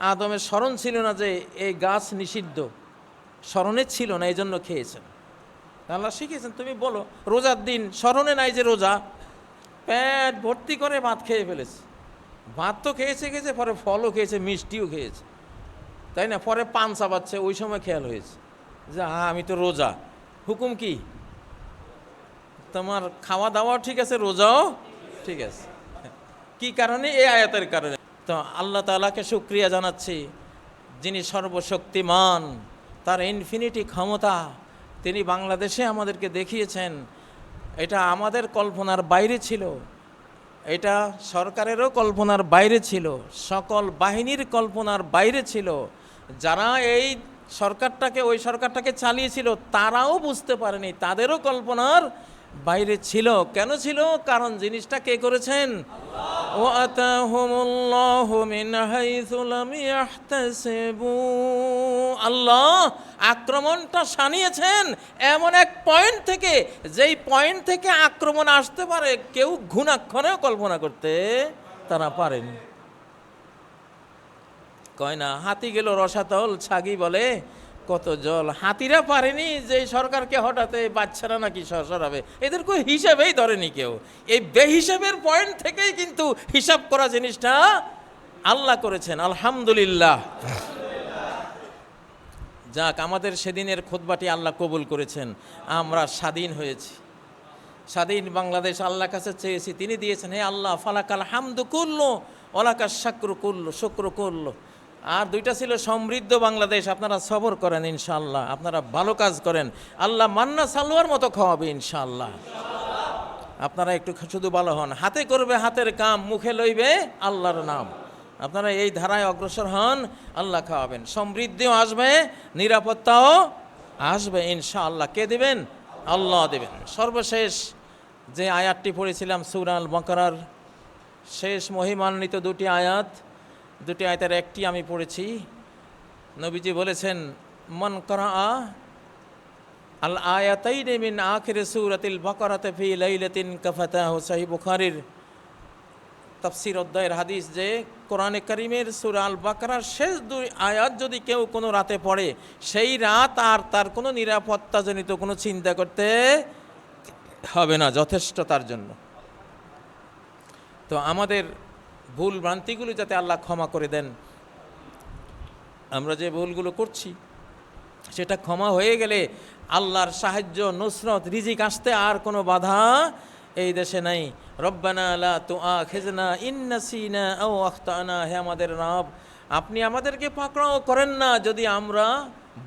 আদমের স্মরণ ছিল না যে এই গাছ নিষিদ্ধ। স্মরণে ছিল না এই জন্য খেয়েছেন আল্লাহ শিখিয়েছেন, তুমি বলো, রোজার দিন স্মরণে নাই যে রোজা? প্যাট ভর্তি করে ভাত খেয়ে ফেলেছে। ভাত তো খেয়েছে খেয়েছে, পরে ফলও খেয়েছে, মিষ্টিও খেয়েছে। তাই না? পরে পান চাবাচ্ছে ওই সময় খেয়াল হয়েছে যে হ্যাঁ আমি তো রোজা। হুকুম কি? তোমার খাওয়া দাওয়াও ঠিক আছে, রোজাও ঠিক আছে। কি কারণে? এই আয়াতের কারণে। তো আল্লাহ তাআলাকে শুক্রিয়া জানাচ্ছি। যিনি সর্বশক্তিমান, তার ইনফিনিটি ক্ষমতা, তিনি বাংলাদেশে আমাদেরকে দেখিয়েছেন। এটা আমাদের কল্পনার বাইরে ছিল। এটা সরকারেরও কল্পনার বাইরে ছিল। সকল বাহিনীর কল্পনার বাইরে ছিল। যারা এই সরকারটাকে, ওই সরকারটাকে চালিয়েছিল, তারাও বুঝতে পারেনি। তাদেরও কল্পনার বাইরে ছিল, কেন ছিল? কারণ জিনিসটা কে করেছেন? আল্লাহ। আক্রমণটা সানিয়েছেন এমন এক পয়েন্ট থেকে, যেই পয়েন্ট থেকে আক্রমণ আসতে পারে, কেউ ঘুণাক্ষণেও কল্পনা করতে তারা পারেনি। কয় না, হাতি গেল রসাতল, ছাগি বলে কত জল। হাতিরা পারেনি যে সরকারকে হঠাৎ এই বাচ্চারা নাকি সরাবে এদের কোনো হিসাবেই ধরেনি কেউ। এই বেহিসাবের পয়েন্ট থেকেই কিন্তু হিসাব করা জিনিসটা আল্লাহ করেছেন, আলহামদুলিল্লাহ। যাক, আমাদের সেদিনের খোদবাটি আল্লাহ কবুল করেছেন। আমরা স্বাধীন হয়েছি। স্বাধীন বাংলাদেশ আল্লাহর কাছে চেয়েছি। তিনি দিয়েছেন, হে আল্লাহ, ফালাকাল হামদু করল ওলাকার শাক্র করল শুক্র করল আর দুইটা ছিল সমৃদ্ধ বাংলাদেশ, আপনারা সবর করেন ইনশাল্লাহ আপনারা ভালো কাজ করেন। আল্লাহ মান্না সালোয়ার মতো খাওয়াবে ইনশাল্লাহ আপনারা একটু শুধু ভালো হন, হাতে করবে হাতের কাম, মুখে লইবে আল্লাহর নাম। আপনারা এই ধারায় অগ্রসর হন, আল্লাহ খাওয়াবেন। সমৃদ্ধিও আসবে, নিরাপত্তাও আসবে ইনশাআল্লাহ। কে দেবেন? আল্লাহ দেবেন। সর্বশেষ যে আয়াতটি পড়েছিলাম সুরাল বকরার শেষ মহিমান্বিত দুটি আয়াত দুটি আয়াতের একটি আমি পড়েছি। নবীজি বলেছেন, মন করা আল আয়াতাইন মিন আখির সূরাতিল বাকারাতে ফি লাইলাতিন কাফাতাহু সহিহ বুখারীর। তাফসির অধ্যায়ের হাদিস যে, কোরআনে করিমের সূরা আল বাকারার শেষ দুই আয়াত যদি কেউ কোনো রাতে পড়ে, সেই রাত আর তার কোনো নিরাপত্তাজনিত কোনো চিন্তা করতে হবে না যথেষ্ট তার জন্য। তো আমাদের ভুল ভ্রান্তিগুলো যাতে আল্লাহ ক্ষমা করে দেন। আমরা যে ভুলগুলো করছি, সেটা ক্ষমা হয়ে গেলে আল্লাহর সাহায্য, নুসরত, রিজিক আসতে আর কোনো বাধা এই দেশে নাই। রব্বানা লা তুআ খেজনা ইন্নাসিনা ও আখতানা। হে আমাদের রব, আপনি আমাদেরকে পাকড়াও করেন না যদি আমরা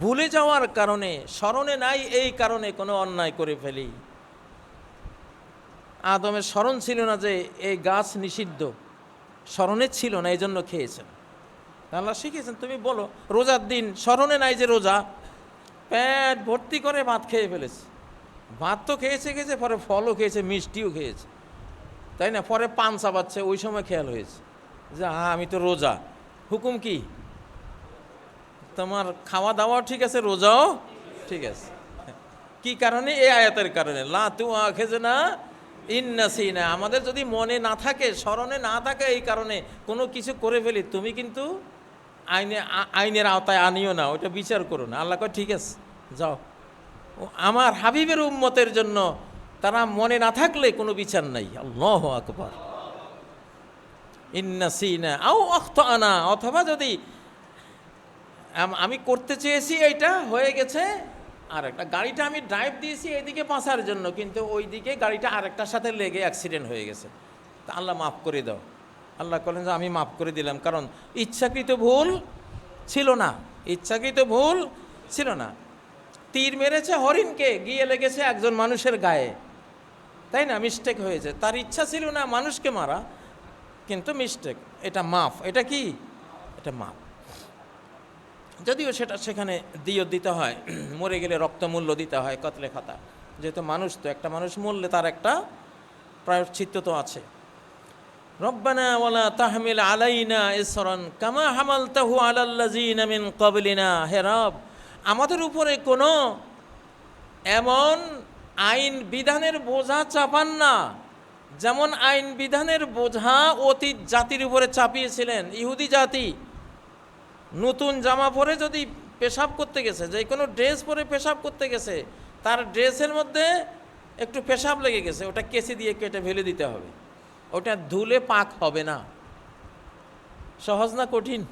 ভুলে যাওয়ার কারণে, স্মরণে নাই এই কারণে কোনো অন্যায় করে ফেলি। আদমের স্মরণ ছিল না যে এই গাছ নিষিদ্ধ। স্মরণে ছিল না এই জন্য খেয়েছেন আল্লাহ শিখিয়েছেন, তুমি বলো, রোজার দিন স্মরণে নাই যে রোজা? প্যাট ভর্তি করে ভাত খেয়ে ফেলেছে। ভাত তো খেয়েছে খেয়েছে, পরে ফলও খেয়েছে, মিষ্টিও খেয়েছে। তাই না? পরে পান চাবাচ্ছে ওই সময় খেয়াল হয়েছে। যে হ্যাঁ আমি তো রোজা। হুকুম কি? তোমার খাওয়া দাওয়াও ঠিক আছে, রোজাও ঠিক আছে। কি কারণে? এই আয়াতের কারণে। লা তু আখেছে না ইন্নাসি না আমাদের যদি মনে না থাকে, স্মরণে না থাকে এই কারণে কোনো কিছু করে ফেলি, তুমি কিন্তু আইনে আইনের আওতায় আনিও না, ওইটা বিচার করো না। আল্লাহ কয়, ঠিক আছে, যাও। আমার হাবিবের উম্মতের জন্য তারা মনে না থাকলে কোনো বিচার নাই। আল্লাহ আকবর। ইন্নাসিনা আও অক্ত আনা অথবা যদি আমি করতে চেয়েছি এইটা, হয়ে গেছে আর একটা, গাড়িটা আমি ড্রাইভ দিয়েছি এদিকে বাঁচার জন্য, কিন্তু ওই দিকে গাড়িটা আরেকটার সাথে লেগে অ্যাক্সিডেন্ট হয়ে গেছে। তা আল্লাহ মাফ করে দাও। আল্লাহ বলেন যে আমি মাফ করে দিলাম, কারণ ইচ্ছাকৃত ভুল ছিল না, ইচ্ছাকৃত ভুল ছিল না। তীর মেরেছে হরিণকে, গিয়ে লেগেছে একজন মানুষের গায়ে। তাই না? মিস্টেক হয়েছে। তার ইচ্ছা ছিল না মানুষকে মারা, কিন্তু মিস্টেক এটা মাফ। এটা কি? এটা মাফ। যদিও সেটা সেখানে দিও দিতে হয়, মরে গেলে রক্তমূল্য দিতে হয়, কতলে খাতা। যেহেতু মানুষ তো, একটা মানুষ মূল্যে তার একটা প্রায়শ্চিত্ত তো আছে। রব্বানা ওয়ালা তাহমিল আলাইনা ইসরান কামা হামালতাহু আলাল্লাযিনা মিন ক্বাবলিনা। হে রব, আমাদের উপরে কোনো এমন আইন বিধানের বোঝা চাপান না। যেমন আইন বিধানের বোঝা অতীত জাতির উপরে চাপিয়েছিলেন, ইহুদি জাতি। নতুন জামা পরে যদি পেশাব করতে গেছে, যে কোনো ড্রেস পরে পেশাব করতে গেছে, তার ড্রেসের মধ্যে একটু পেশাব লেগে গেছে, ওটা কেসি দিয়ে কেটে ফেলে দিতে হবে। ওটা ধুলে পাক হবে না। সহজ না কঠিন?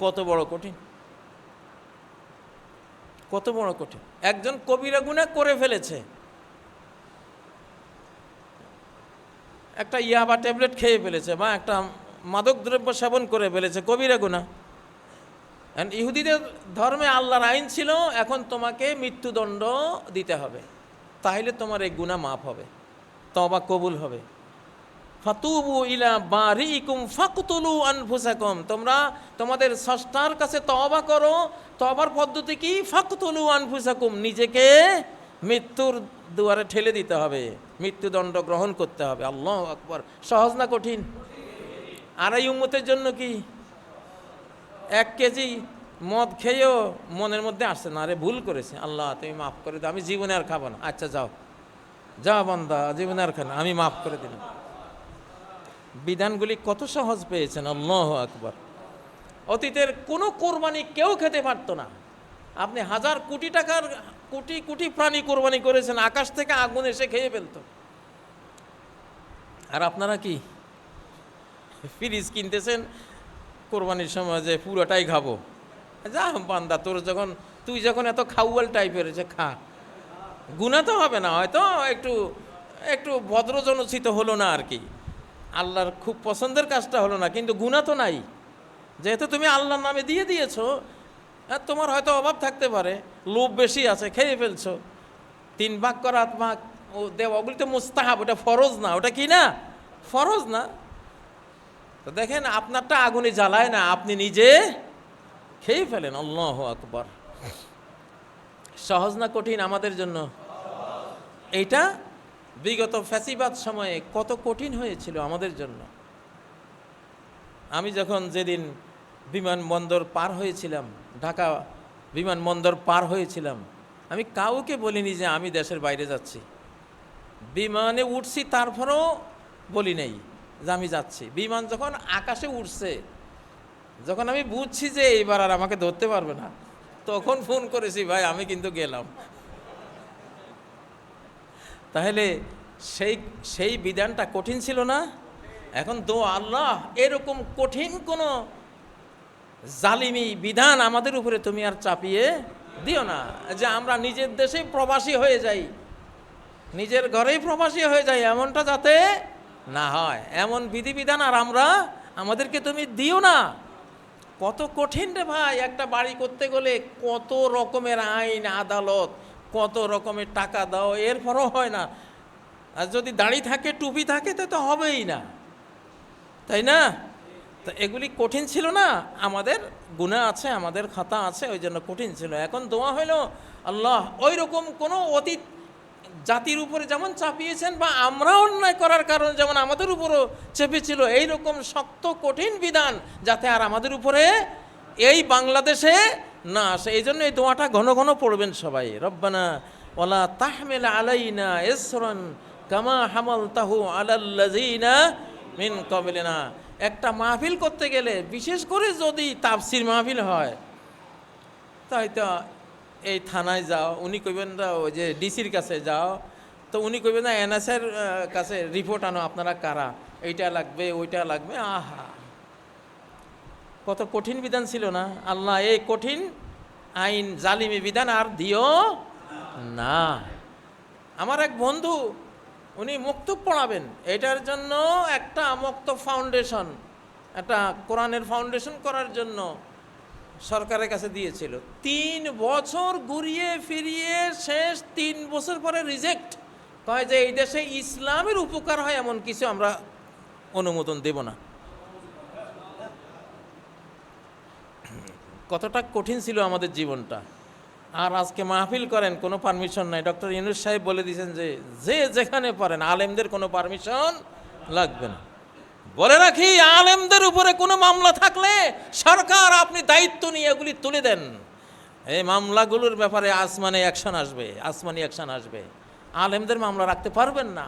কত বড় কঠিন। কত বড় কঠিন। একজন কবিরা গুণা করে ফেলেছে। একটা ইয়াবা ট্যাবলেট খেয়ে ফেলেছে বা একটা মাদক দ্রব্য সেবন করে ফেলেছে, কবিরা গুণা ইহুদিদের ধর্মে আল্লাহর আইন ছিল, এখন তোমাকে মৃত্যুদণ্ড দিতে হবে। তাহলে তোমার এই গুণা মাফ হবে তবা কবুল হবে। ফাতুবু ইলা বারিকুম ফাকতুলু আনফুসাকুম, তোমরা তোমাদের স্রষ্টার কাছে তওবা করো তবার পদ্ধতি কি? ফাকতুলু আনফুসাকুম, নিজেকে মৃত্যুর দুয়ারে ঠেলে দিতে হবে, মৃত্যুদণ্ড গ্রহণ করতে হবে। আল্লাহ আকবার, সহজ না কঠিন? আর এই উম্মতের জন্য কি? এক কেজি মদ খেয়েও মনের মধ্যে আসছে না, আরে ভুল করেছে। আল্লাহ, তুমি মাফ করে দাও, আমি জীবনে আর খাব না। আচ্ছা যাও। যা বান্দা, জীবনে আর খানা আমি মাফ করে দিলাম। বিধানগুলি কত সহজ পেয়েছেন, আল্লাহ আকবর। অতীতের কোনো কোরবানি কেউ খেতে পারতো না। আপনি হাজার কোটি টাকার, কোটি কোটি প্রাণী কোরবানি করেছেন, আকাশ থেকে আগুন এসে খেয়ে ফেলতো। আর আপনারা কি ফ্রিজ কিনতেছেন কোরবানির সময় যে পুরোটাই খাব। যা বান্দা, তোর যখন, তুই যখন এত খাউয়াল টাইপের যে খা। গুণা তো হবে না, হয়তো একটু একটু ভদ্রজনচিত হলো না আর কি। আল্লাহর খুব পছন্দের কাজটা হলো না, কিন্তু গুণা তো নাই। যেহেতু তুমি আল্লাহর নামে দিয়ে দিয়েছ তোমার হয়তো অভাব থাকতে পারে, লোভ বেশি আছে, খেয়ে ফেলছো। তিন ভাগ করা আট ভাগ, ও দেওয়া, ওগুলি তো মুস্তাহাব, ওটা ফরজ না, ওটা কি না? ফরজ না। তো দেখেন, আপনারটা আগুনে জ্বালায় না, আপনি নিজে খেয়ে ফেলেন, আল্লাহ আকবর। সহজ না কঠিন আমাদের জন্য? এইটা বিগত ফ্যাসিবাদ সময়ে কত কঠিন হয়েছিল আমাদের জন্য। আমি যখন যেদিন বিমানবন্দর পার হয়েছিলাম, ঢাকা বিমানবন্দর পার হয়েছিলাম, আমি কাউকে বলিনি যে আমি দেশের বাইরে যাচ্ছি। বিমানে উঠছি, তারপরেও বলি নেই। যে আমি যাচ্ছি। বিমান যখন আকাশে উঠছে যখন আমি বুঝছি যে এইবার আর আমাকে ধরতে পারবে না, তখন ফোন করেছি, ভাই, আমি কিন্তু গেলাম। তাহলে সেই সেই বিধানটা কঠিন ছিল না? এখন দো আল্লাহ এরকম কঠিন কোনো জালিমি বিধান আমাদের উপরে তুমি আর চাপিয়ে দিও না। যে আমরা নিজের দেশেই প্রবাসী হয়ে যাই, নিজের ঘরেই প্রবাসী হয়ে যাই, এমনটা যাতে না হয়। এমন বিধিবিধান আর আমরা আমাদেরকে তুমি দিও না। কত কঠিন রে ভাই, একটা বাড়ি করতে গেলে কত রকমের আইন, আদালত, কত রকমের টাকা দাও এরপরও হয় না। আর যদি দাড়ি থাকে, টুপি থাকে, তো তো হবেই না। তাই না? তো এগুলি কঠিন ছিল না? আমাদের গুণা আছে, আমাদের খাতা আছে, ওই জন্য কঠিন ছিল। এখন দোয়া হইল, আল্লাহ ওই রকম কোনো অতীত জাতির উপরে যেমন চাপিয়েছেন বা আমরা অন্যায় করার কারণে যেমন আমাদের উপরও চেপেছিল এই রকম শক্ত, কঠিন বিধান যাতে আর আমাদের উপরে এই বাংলাদেশে না আসে। এই জন্য এই দোয়াটা ঘন ঘন পড়বেন সবাই। রব্বানা ওলা তাহমেল আলাইনা এসরন কামা হামল তাহু আলাল্লাজিনা মিন কবলিনা একটা মাহফিল করতে গেলে, বিশেষ করে যদি তাফসির মাহফিল হয় তাই তো এই থানায় যাও। উনি কইবেন ওই যে ডিসির কাছে যাও। তো উনি কইবেন, না এনএসের কাছে রিপোর্ট আনো, আপনারা কারা? এইটা লাগবে, ওইটা লাগবে। আহা! কত কঠিন বিধান ছিল না। আল্লাহ, এই কঠিন আইন, জালিমি বিধান আর দিও না। আমার এক বন্ধু, উনি মুক্ত পড়াবেন। এটার জন্য একটা মুক্ত ফাউন্ডেশন একটা কোরআনের ফাউন্ডেশন করার জন্য সরকারের কাছে দিয়েছিল। তিন বছর ঘুরিয়ে ফিরিয়ে শেষ তিন বছর পরে রিজেক্ট কয় যে এই দেশে ইসলামের উপকার হয় এমন কিছু আমরা অনুমোদন দেব না। কতটা কঠিন ছিল আমাদের জীবনটা। আর আজকে মাহফিল করেন, কোনো পারমিশন নাই। ডক্টর ইনুস সাহেব বলে দিয়েছেন যে যে যেখানে পারেন আলেমদের কোনো পারমিশন লাগবে না। বলে রাখি, আলেমদের উপরে কোনো মামলা থাকলে সরকার আপনি দায়িত্ব নিয়ে এগুলি তুলে দেন। এই মামলাগুলোর ব্যাপারে আসমানে অ্যাকশন আসবে, আসমানি অ্যাকশন আসবে। আলেমদের মামলা রাখতে পারবেন না।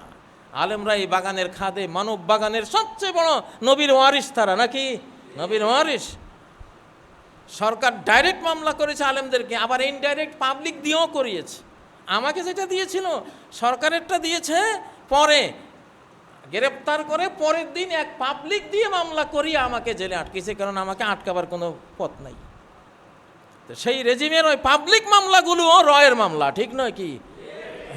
আলেমরা এই বাগানের খাদে, মানব বাগানের সবচেয়ে বড় নবীর ওয়ারিস তারা নাকি? নবীর ওয়ারিস সরকার ডাইরেক্ট মামলা করেছে আলেমদেরকে, আবার ইনডাইরেক্ট পাবলিক দিয়েও করিয়েছে। আমাকে যেটা দিয়েছিল, সরকারেরটা দিয়েছে পরে গ্রেপ্তার করে পরের দিন এক পাবলিক দিয়ে মামলা করিয়ে আমাকে জেলে আটকেছে, কারণ আমাকে আটকাবার কোনো পথ নাই। তো সেই রেজিমের ওই পাবলিক মামলাগুলোও রয়ের মামলা, ঠিক নয় কি?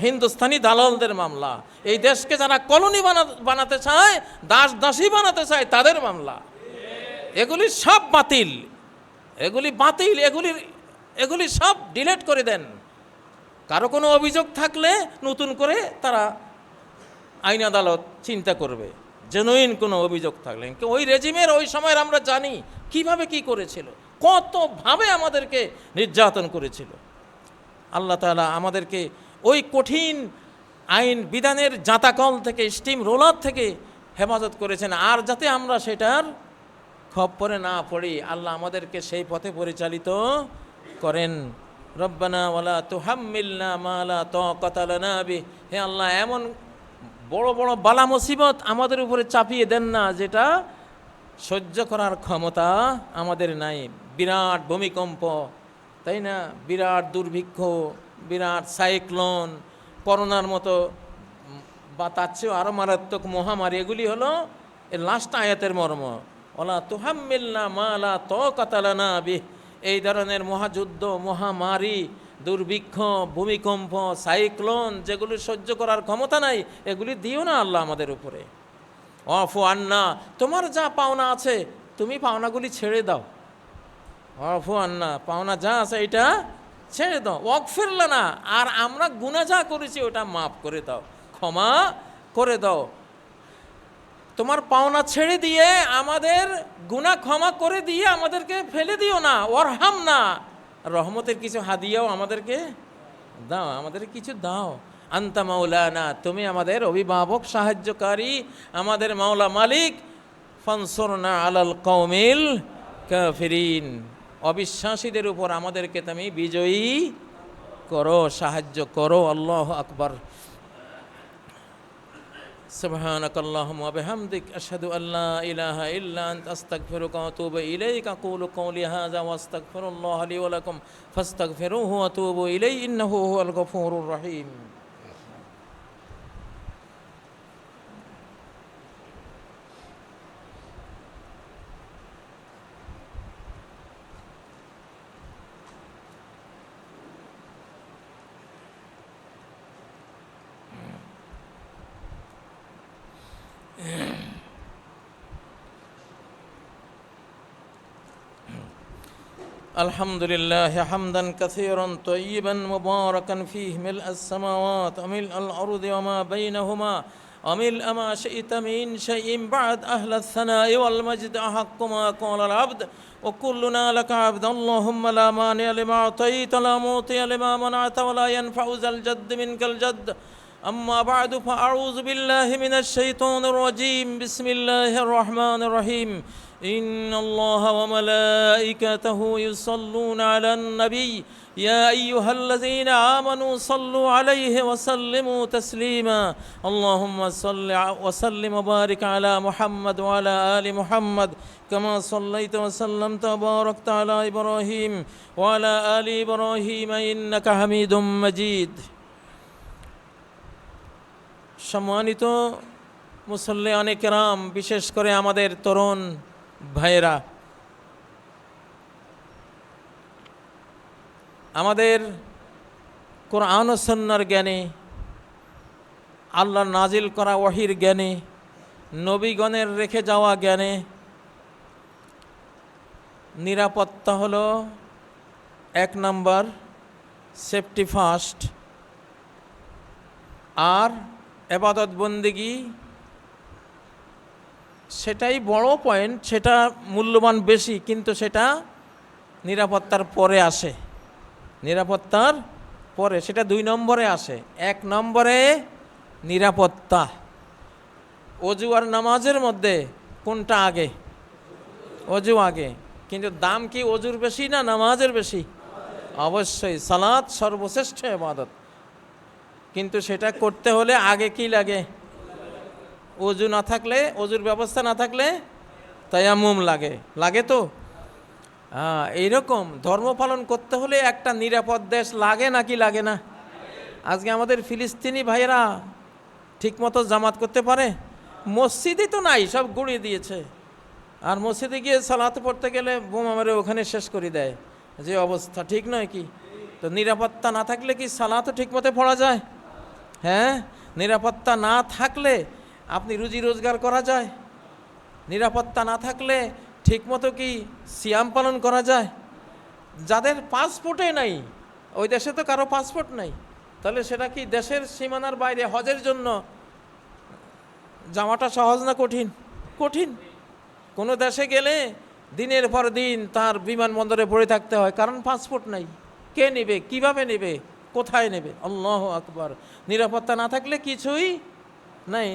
হিন্দুস্তানি দালালদের মামলা। এই দেশকে যারা কলোনি বানা- বানাতে চায়, দাস দাসী বানাতে চায়, তাদের মামলা। এগুলি সব বাতিল। এগুলি বাতিল, এগুলি এগুলি সব ডিলেট করে দেন। কারও কোনো অভিযোগ থাকলে নতুন করে তারা আইন আদালত চিন্তা করবে জেনুইন কোনো অভিযোগ থাকলে। ওই রেজিমের ওই সময়ের আমরা জানি কীভাবে কি করেছিল, কতভাবে আমাদেরকে নির্যাতন করেছিল। আল্লাহ তাআলা আমাদেরকে ওই কঠিন আইন বিধানের জাতাকল থেকে স্টিম রোলার থেকে হেফাজত করেছেন। আর যাতে আমরা সেটার খপ্পরে না পড়ি, আল্লাহ আমাদেরকে সেই পথে পরিচালিত করেন। রব্বানা ওয়ালা তুহাম্মিলনা মালা তাকাতা লানা বি হে আল্লাহ, এমন বড় বড় বালা মুসিবত আমাদের উপরে চাপিয়ে দেন না, যেটা সহ্য করার ক্ষমতা আমাদের নাই। বিরাট ভূমিকম্প, তাই না? বিরাট দুর্ভিক্ষ, বিরাট সাইক্লোন, করোনার মতো বা তার চেয়েও আরও মারাত্মক মহামারী, এগুলি হলো এর লাস্ট আয়াতের মর্ম। ওলা তুহাম্মিল্লা মালা ত কাতালানা বিহ। এই ধরনের মহাযুদ্ধ, মহামারী দুর্ভিক্ষ, ভূমিকম্প, সাইক্লোন যেগুলি সহ্য করার ক্ষমতা নাই, এগুলি দিও না আল্লাহ আমাদের উপরে। অফু আন্না, তোমার যা পাওনা আছে, তুমি পাওনাগুলি ছেড়ে দাও। অফু আন্না, পাওনা যা আছে এটা ছেড়ে দাও। ওয়াক ফিরল না আর আমরা গুণা যা করেছি ওটা মাফ করে দাও, ক্ষমা করে দাও। তোমার পাওনা ছেড়ে দিয়ে আমাদের গুণা ক্ষমা করে দিয়ে আমাদেরকে ফেলে দিও না ওরহাম না রহমতের কিছু হাদিয়াও আমাদেরকে দাও আমাদের কিছু দাও। আন্তা মাওলানা, তুমি আমাদের অভিভাবক, সাহায্যকারী, আমাদের মাওলা মালিক। ফানসরনা আলাল কৌমিল কাফিরিন। অবিশ্বাসীদের উপর আমাদেরকে তুমি বিজয়ী করো, সাহায্য করো। আল্লাহ আকবার। سبحانك اللهم وبحمدك أشهد أن لا إله إلا أنت أستغفرك وأتوب إليك. أقول قولي هذا وأستغفر الله لي ولكم فاستغفروه وأتوبوا إليه إنه هو الغفور الرحيم. الحمد لله حمدا كثيرا طيبا مباركا فيه ملء السماوات وملء الأرض وما بينهما وملء ما شئت من شيء بعد أهل الثناء والمجد. أحق ما قال العبد. وكلنا لك عبد. اللهم لا مانع لما أعطيت لا معطي لما منعت ولا ينفع ذا الجد منك الجد. أما بعد فأعوذ بالله من الشيطان الرجيم. بسم الله الرحمن الرحيم. إن الله وملائكته يصلون على النبي. يا أيها الذين آمنوا صلوا عليه وسلموا تسليما. اللهم صل وسلم وبارك على محمد وعلى آل محمد. كما صليت وسلمت وباركت على إبراهيم وعلى آل إبراهيم إنك حميد مجيد. সম্মানিত মুসল্লি অনেকেরাম বিশেষ করে আমাদের তরুণ ভাইয়েরা। আমাদের কোরআন সন্ন্যার জ্ঞানে আল্লাহ নাজিল করা ওহির জ্ঞানে, নবীগণের রেখে যাওয়া জ্ঞানে, নিরাপত্তা হলো এক নম্বর, সেফটি ফার্স্ট, আর এবাদত বন্দিগি, সেটাই বড় পয়েন্ট সেটা মূল্যবান বেশি, কিন্তু সেটা নিরাপত্তার পরে আসে। নিরাপত্তার পরে, সেটা দুই নম্বরে আসে। এক নম্বরে নিরাপত্তা। অজু আর নামাজের মধ্যে কোনটা আগে? অজু আগে। কিন্তু দাম কি অজুর বেশি না নামাজের বেশি? অবশ্যই সালাদ সর্বশ্রেষ্ঠ এবাদত। কিন্তু সেটা করতে হলে আগে কি লাগে? অজু না থাকলে অজুর ব্যবস্থা না থাকলে তায়ামুম লাগে। লাগে তো? আহ, এইরকম ধর্ম পালন করতে হলে একটা নিরাপদ দেশ লাগে নাকি লাগে না? আজকে আমাদের ফিলিস্তিনি ভাইয়েরা ঠিকমতো জামাত করতে পারে? মসজিদই তো নাই সব গুঁড়িয়ে দিয়েছে। আর মসজিদে গিয়ে সালাতে পড়তে গেলে বোমা মেরে ওখানে শেষ করে দেয়। যে অবস্থা ঠিক নয় কি? তো নিরাপত্তা না থাকলে কি সালাতও ঠিকমতো পড়া যায়? হ্যাঁ? নিরাপত্তা না থাকলে আপনি রুজি রোজগার করা যায়? নিরাপত্তা না থাকলে ঠিকমতো কি সিয়াম পালন করা যায়? যাদের পাসপোর্টে নাই, ওই দেশে তো কারও পাসপোর্ট নাই। তাহলে সেটা কি দেশের সীমানার বাইরে হজের জন্য যাওয়াটা সহজ না কঠিন? কঠিন। কোনো দেশে গেলে দিনের পর দিন তার বিমানবন্দরে পড়ে থাকতে হয়, কারণ পাসপোর্ট নাই। কে নেবে? কীভাবে নেবে? কোথায় নেবে? আল্লাহ আকবর। নিরাপত্তা না থাকলে কিছুই নাই।